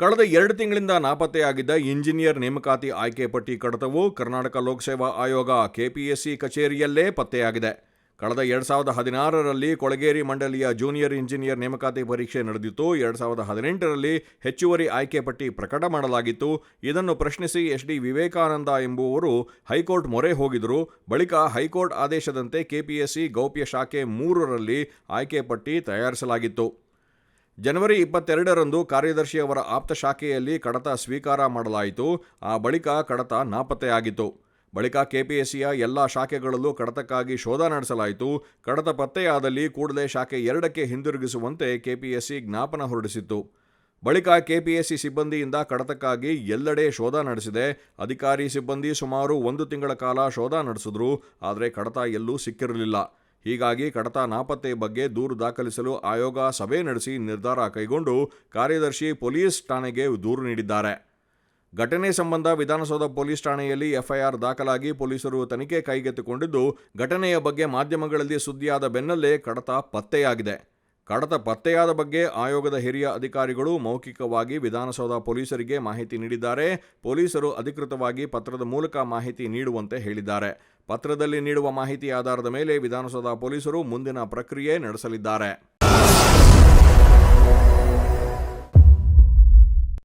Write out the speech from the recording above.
ಕಳೆದ ಎರಡು ತಿಂಗಳಿಂದ ನಾಪತ್ತೆಯಾಗಿದ್ದ ಇಂಜಿನಿಯರ್ ನೇಮಕಾತಿ ಆಯ್ಕೆ ಪಟ್ಟಿ ಕಡತವು ಕರ್ನಾಟಕ ಲೋಕಸೇವಾ ಆಯೋಗ ಕೆಪಿಎಸ್ಸಿ ಕಚೇರಿಯಲ್ಲೇ ಪತ್ತೆಯಾಗಿದೆ. ಕಳೆದ ಎರಡು ಸಾವಿರದ ಹದಿನಾರರಲ್ಲಿ ಕೊಳಗೇರಿ ಮಂಡಳಿಯ ಜೂನಿಯರ್ ಇಂಜಿನಿಯರ್ ನೇಮಕಾತಿ ಪರೀಕ್ಷೆ ನಡೆದಿತ್ತು. ಎರಡು ಸಾವಿರದ ಹದಿನೆಂಟರಲ್ಲಿ ಹೆಚ್ಚುವರಿ ಆಯ್ಕೆ ಪಟ್ಟಿ ಪ್ರಕಟ ಮಾಡಲಾಗಿತ್ತು. ಇದನ್ನು ಪ್ರಶ್ನಿಸಿ ಎಸ್ ಡಿ ವಿವೇಕಾನಂದ ಎಂಬುವರು ಹೈಕೋರ್ಟ್ ಮೊರೆ ಹೋಗಿದ್ದರು. ಬಳಿಕ ಹೈಕೋರ್ಟ್ ಆದೇಶದಂತೆ ಕೆಪಿಎಸ್ಸಿ ಗೌಪ್ಯ ಶಾಖೆ ಮೂರರಲ್ಲಿ ಆಯ್ಕೆ ಪಟ್ಟಿ ತಯಾರಿಸಲಾಗಿತ್ತು. ಜನವರಿ ಇಪ್ಪತ್ತೆರಡರಂದು ಕಾರ್ಯದರ್ಶಿಯವರ ಆಪ್ತ ಶಾಖೆಯಲ್ಲಿ ಕಡತ ಸ್ವೀಕಾರ ಮಾಡಲಾಯಿತು. ಆ ಬಳಿಕ ಕಡತ ನಾಪತ್ತೆಯಾಗಿತ್ತು ಬಳಿಕ ಕೆಪಿಎಸ್ಸಿಯ ಎಲ್ಲ ಶಾಖೆಗಳಲ್ಲೂ ಕಡತಕ್ಕಾಗಿ ಶೋಧ ನಡೆಸಲಾಯಿತು. ಕಡತ ಪತ್ತೆಯಾದಲ್ಲಿ ಕೂಡಲೇ ಶಾಖೆ ಎರಡಕ್ಕೆ ಹಿಂದಿರುಗಿಸುವಂತೆ ಕೆಪಿಎಸ್ಸಿ ಜ್ಞಾಪನ ಹೊರಡಿಸಿತ್ತು. ಬಳಿಕ ಕೆಪಿಎಸ್ಸಿ ಸಿಬ್ಬಂದಿಯಿಂದ ಕಡತಕ್ಕಾಗಿ ಎಲ್ಲೆಡೆ ಶೋಧ ನಡೆಸಿದೆ. ಅಧಿಕಾರಿ ಸಿಬ್ಬಂದಿ ಸುಮಾರು ಒಂದು ತಿಂಗಳ ಕಾಲ ಶೋಧ ನಡೆಸಿದ್ರು. ಆದರೆ ಕಡತ ಎಲ್ಲೂ ಸಿಕ್ಕಿರಲಿಲ್ಲ. ಹೀಗಾಗಿ ಕಡತ ನಾಪತ್ತೆ ಬಗ್ಗೆ ದೂರು ದಾಖಲಿಸಲು ಆಯೋಗ ಸಭೆ ನಡೆಸಿ ನಿರ್ಧಾರ ಕೈಗೊಂಡು ಕಾರ್ಯದರ್ಶಿ ಪೊಲೀಸ್ ಠಾಣೆಗೆ ದೂರು ನೀಡಿದ್ದಾರೆ. ಘಟನೆ ಸಂಬಂಧ ವಿಧಾನಸೌಧ ಪೊಲೀಸ್ ಠಾಣೆಯಲ್ಲಿ ಎಫ್ಐಆರ್ ದಾಖಲಾಗಿ ಪೊಲೀಸರು ತನಿಖೆ ಕೈಗೆತ್ತಿಕೊಂಡಿದ್ದು, ಘಟನೆಯ ಬಗ್ಗೆ ಮಾಧ್ಯಮಗಳಲ್ಲಿ ಸುದ್ದಿಯಾದ ಬೆನ್ನಲ್ಲೇ ಕಡತ ಪತ್ತೆಯಾಗಿದೆ. ಕಡತ ಪತ್ತೆಯಾದ ಬಗ್ಗೆ ಆಯೋಗದ ಹಿರಿಯ ಅಧಿಕಾರಿಗಳು ಮೌಖಿಕವಾಗಿ ವಿಧಾನಸೌಧ ಪೊಲೀಸರಿಗೆ ಮಾಹಿತಿ ನೀಡಿದ್ದಾರೆ. ಪೊಲೀಸರು ಅಧಿಕೃತವಾಗಿ ಪತ್ರದ ಮೂಲಕ ಮಾಹಿತಿ ನೀಡುವಂತೆ ಹೇಳಿದ್ದಾರೆ. ಪತ್ರದಲ್ಲಿ ನೀಡುವ ಮಾಹಿತಿ ಆಧಾರದ ಮೇಲೆ ವಿಧಾನಸೌಧ ಪೊಲೀಸರು ಮುಂದಿನ ಪ್ರಕ್ರಿಯೆ ನಡೆಸಲಿದ್ದಾರೆ.